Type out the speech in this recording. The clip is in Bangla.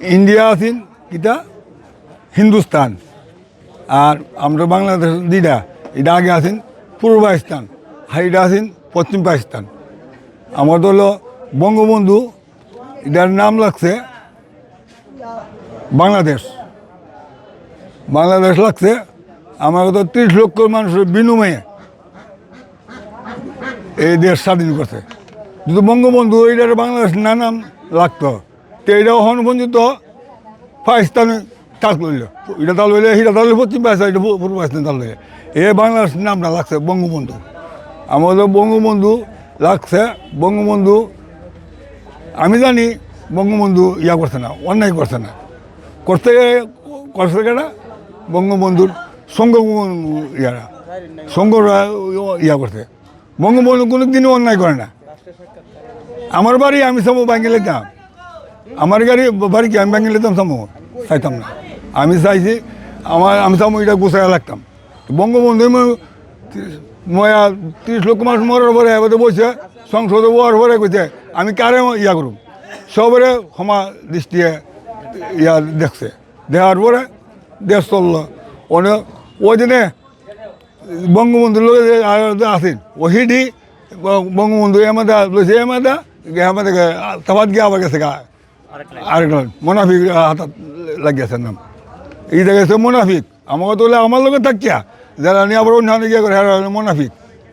ইন্ডিয়া আছেন, কিতা? হিন্দুস্তান। আর আমরা বাংলাদেশ দিটা এটা আগে আছেন, পূর্ব পাকিস্তান। এটা আছেন, পশ্চিম পাকিস্তান। আমার হলো বঙ্গবন্ধু, এটার নাম লাগছে বাংলাদেশ। বাংলাদেশ লাগছে আমার তো ত্রিশ লক্ষ মানুষের বিনিময়ে এই দেশ স্বাধীন করছে। যদি বঙ্গবন্ধু, এইটার বাংলাদেশ না নাম লাগতো। তো এটা হন পর্যন্ত পাকিস্তানে কাজ করল এটা তাল হইলে সেটা তাহলে পশ্চিম পাকিস্তান এটা পূর্ব পাকিস্তান তাল হইলে। এ বাংলাদেশ নামটা লাগছে বঙ্গবন্ধু। আমাদের বঙ্গবন্ধু লাগছে বঙ্গবন্ধু। আমি জানি বঙ্গবন্ধু ইয়া করছে না, অন্যায় করছে না। করতে করছে কেনা বঙ্গবন্ধুর সঙ্গ ইয়ারা। সঙ্গরা ইয়া করছে। বঙ্গবন্ধু কোনো দিনও অন্যায় করে না। আমার বাড়ি আমি সামো ব্যাঙ্গে লেতাম আমার গাড়ি বাড়ি কি? আমি ব্যাঙ্গে লেতাম সামো চাইতাম না। আমি চাইছি, আমার, আমি সামো এটা গুছাই লাগতাম বঙ্গবন্ধু ময়া তিরিশ লক্ষ মানুষ মরার পরে এবার বসে সংসদে বলার পরে কইছে, আমি কারে ইয়া করুম? সবরে ক্ষমা দৃষ্টি ইয়া দেখছে। দেখার পরে দেশ চলল। অনেক ওই দিনে বঙ্গবন্ধুর লোক আসেন ওহিডি, বঙ্গবন্ধু এমাদা লইছে, এমাদা আমাদের তাবাদ গিয়ে আবার গেছে গা। আরেক মোনাফিক হাতাত লাগিয়েছে নাম। এই দেখেছে মোনাফিক। আমাকে তো আমার লোকের থাকিয়া। যারা নিয়ে আবার অন্য গিয়ে করে মোনাফিক।